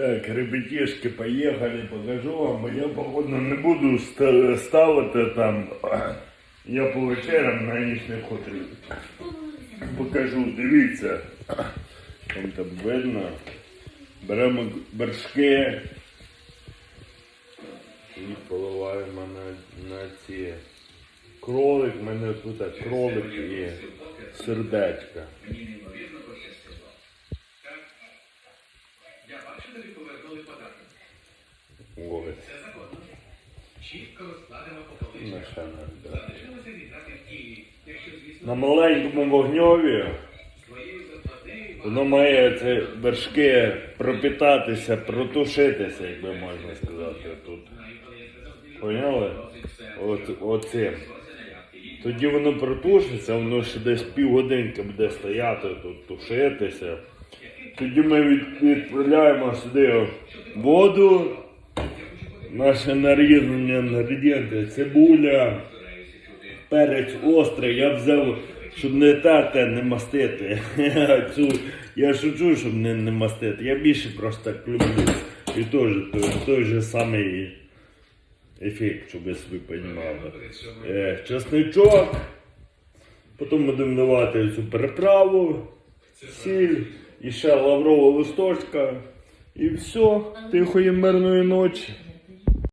Так, ребятишки, поехали, покажу вам, бо я, походу, не буду ставити там. Я по вечерам на ніч не хочу. Покажу, дивіться. Там там видно. Беремо вершки і поливаємо на, на ці. Кролик, в мене тут кролик і сердечка. Я бачу, тобі повернули податок. Ось. Це законно. Чітко розкладемо по. На да. Залишилося зіграти в Києві. Якщо, звісно, На маленькому вогньові воно має це вершки пропітатися, протушитися, як би можна сказати тут. Поняли? От, оцим. Тоді воно протушиться, воно ще десь півгодинки буде стояти тут, тушитися. Тоді ми відправляємо сюди воду, наше нарізання інгредієнти, цибуля, перець острий. Я взяв, щоб не терти, не мастити. Цю, я шучу, щоб не, не мастити. Я більше просто так люблю. І теж той, той же самий ефект, щоб ви собі розуміли. Е, чесничок. Потім будемо давати цю переправу, сіль, і ще лаврова листочка. І все, тихої мирної ночі.